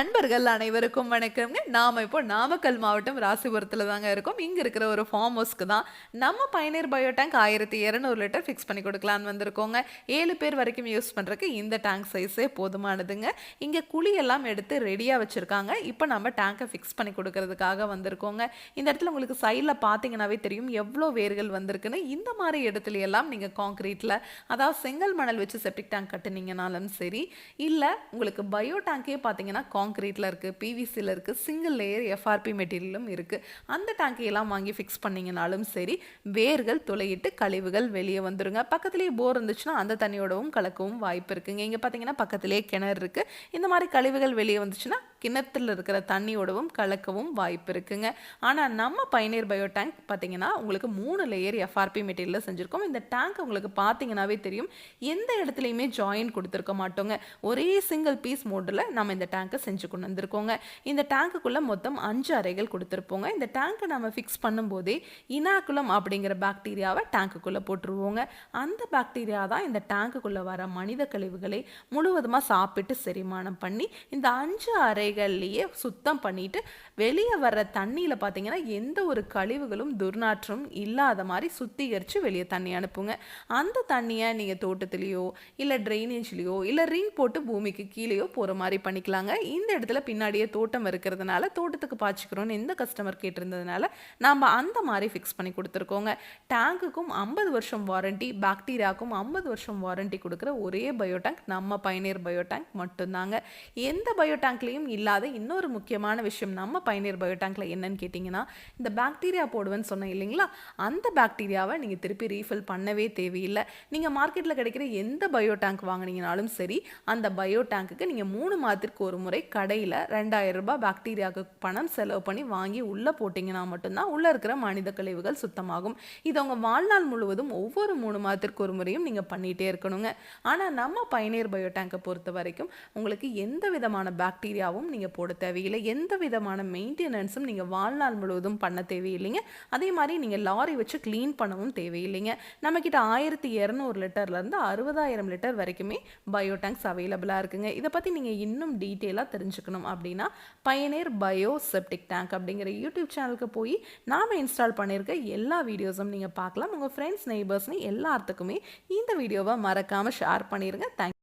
நண்பர்கள் அனைவருக்கும் வணக்கம்ங்க. நாம் இப்போ நாமக்கல் மாவட்டம் ராசிபுரத்தில் தாங்க இருக்கோம். இங்கே இருக்கிற ஒரு ஃபார்ம் ஹவுஸ்க்கு தான் நம்ம பயனீர் பயோ டேங்க் ஆயிரத்தி இரநூறு லிட்டர் ஃபிக்ஸ் பண்ணி கொடுக்கலான்னு வந்திருக்கோங்க. ஏழு பேர் வரைக்கும் யூஸ் பண்ணுறதுக்கு இந்த டேங்க் சைஸே போதுமானதுங்க. இங்கே குழியெல்லாம் எடுத்து ரெடியாக வச்சுருக்காங்க. இப்போ நம்ம டேங்கை ஃபிக்ஸ் பண்ணி கொடுக்கறதுக்காக வந்திருக்கோங்க. இந்த இடத்துல உங்களுக்கு சைடில் பார்த்தீங்கன்னாவே தெரியும் எவ்வளோ வேர்கள் வந்திருக்குன்னு. இந்த மாதிரி இடத்துல எல்லாம் நீங்கள் காங்க்ரீட்டில் அதாவது செங்கல் மணல் வச்சு செப்டிக் டேங்க் கட்டுனீங்கனாலும் சரி இல்லை உங்களுக்கு பயோ டேங்கே பார்த்தீங்கன்னா காங்க்ரீட்டில் இருக்குது பிவிசியில் இருக்குது சிங்கிள் லேயர் எஃப்ஆர்பி மெட்டீரியலும் இருக்குது அந்த டேங்கையெல்லாம் வாங்கி ஃபிக்ஸ் பண்ணிங்கனாலும் சரி வேர்கள் துளையிட்டு கழிவுகள் வெளியே வந்துருங்க. பக்கத்துலேயே போர் இருந்துச்சுன்னா அந்த தண்ணியோடவும் கலக்கவும் வாய்ப்பு இருக்குங்க. இங்கே பார்த்தீங்கன்னா பக்கத்துலேயே கிணறு இருக்குது இந்த மாதிரி கழிவுகள் வெளியே வந்துச்சுன்னா கிணத்துல இருக்கிற தண்ணியோடவும் கலக்கவும் வாய்ப்பு இருக்குங்க. ஆனால் நம்ம பயனீர் பயோ டேங்க் பார்த்தீங்கன்னா உங்களுக்கு மூணு லேயர் எஃப்ஆர்பி மெட்டீரியலில் செஞ்சுருக்கோம். இந்த டேங்க் உங்களுக்கு பார்த்தீங்கன்னாவே தெரியும். எந்த இடத்துலையுமே ஜாயின் கொடுத்துருக்க மாட்டோங்க. ஒரே சிங்கிள் பீஸ் மோட்டில் நம்ம இந்த டேங்கை செஞ்சு கொண்டு வந்திருக்கோங்க. இந்த டேங்க்குள்ளே மொத்தம் அஞ்சு அறைகள் கொடுத்துருப்போங்க. இந்த டேங்க்கை நம்ம ஃபிக்ஸ் பண்ணும்போதே இனாக்குலம் அப்படிங்கிற பாக்டீரியாவை டேங்க்குள்ளே போட்டுருவோங்க. அந்த பாக்டீரியா தான் இந்த டேங்க்குள்ளே வர மனித கழிவுகளை முழுவதுமாக சாப்பிட்டு செரிமானம் பண்ணி இந்த அஞ்சு அறை அறைகள்லேயே சுத்தம் பண்ணிட்டு வெளியே வர்ற தண்ணியில் பார்த்தீங்கன்னா எந்த ஒரு கழிவுகளும் துர்நாற்றம் இல்லாத மாதிரி சுத்திகரித்து வெளியே தண்ணி அனுப்புங்க. அந்த தண்ணியை நீங்கள் தோட்டத்துலேயோ இல்லை ட்ரைனேஜ்லேயோ இல்லை ரிங் போட்டு பூமிக்கு கீழேயோ போகிற மாதிரி பண்ணிக்கலாங்க. இந்த இடத்துல பின்னாடியே தோட்டம் இருக்கிறதுனால தோட்டத்துக்கு பாய்ச்சிக்கிறோன்னு எந்த கஸ்டமர் கேட்டிருந்ததுனால நாம் அந்த மாதிரி ஃபிக்ஸ் பண்ணி கொடுத்துருக்கோங்க. டேங்குக்கும் ஐம்பது வருஷம் வாரண்டி பாக்டீரியாவுக்கும் ஐம்பது வருஷம் வாரண்டி கொடுக்குற ஒரே பயோ டேங்க் நம்ம பயனீர் பயோ டேங்க் மட்டும்தாங்க. எந்த பயோ டேங்க்லேயும் இல்லாத இன்னொரு முக்கியமான விஷயம் நம்ம பயனீர் பயோ என்னன்னு கேட்டிங்கன்னா இந்த பாக்டீரியா போடுவேன்னு சொன்னேன் இல்லைங்களா? அந்த பாக்டீரியாவை நீங்கள் திருப்பி ரீஃபில் பண்ணவே தேவையில்லை. நீங்கள் மார்க்கெட்டில் கிடைக்கிற எந்த பயோ டேங்க் வாங்குனீங்கனாலும் சரி அந்த பயோ டேங்க்குக்கு நீங்கள் மூணு மாதத்திற்கு ஒரு முறை கடையில் ரெண்டாயிரம் ரூபாய் பாக்டீரியாவுக்கு பணம் செலவு பண்ணி வாங்கி உள்ளே போட்டிங்கன்னா மட்டும்தான் உள்ளே இருக்கிற மனித கழிவுகள் சுத்தமாகும். இது அவங்க வாழ்நாள் முழுவதும் ஒவ்வொரு மூணு மாதத்திற்கு ஒரு முறையும் நீங்கள் பண்ணிகிட்டே இருக்கணுங்க. ஆனால் நம்ம பயனீர் பயோ டேங்கை பொறுத்த வரைக்கும் உங்களுக்கு எந்த விதமான பாக்டீரியாவும் நீங்கள் போட தேவையில்லை. எந்த விதமான மெயின்டெனன்ஸும் நீங்கள் வாழ்நாள் முழுவதும் பண்ண தேவையில்லைங்க. அதே மாதிரி நீங்கள் லாரி வச்சு க்ளீன் பண்ணவும் தேவையில்லைங்க. நம்மக்கிட்ட ஆயிரத்தி இரநூறு லிட்டர்லேருந்து அறுபதாயிரம் லிட்டர் வரைக்குமே பயோ டேங்க்ஸ் அவைலபிளாக இருக்குங்க. இதை பற்றி நீங்கள் இன்னும் டீட்டெயிலாக தெரிஞ்சுக்கணும் அப்படின்னா பயனீர் பயோ செப்டிக் டேங்க் அப்படிங்கிற யூடியூப் சேனலுக்கு போய் நாம் இன்ஸ்டால் பண்ணியிருக்க எல்லா வீடியோஸும் நீங்கள் பார்க்கலாம். உங்கள் ஃப்ரெண்ட்ஸ் நெய்பர்ஸ்னு எல்லாத்துக்குமே இந்த வீடியோவை மறக்காமல் ஷேர் பண்ணிடுங்க தேங்க்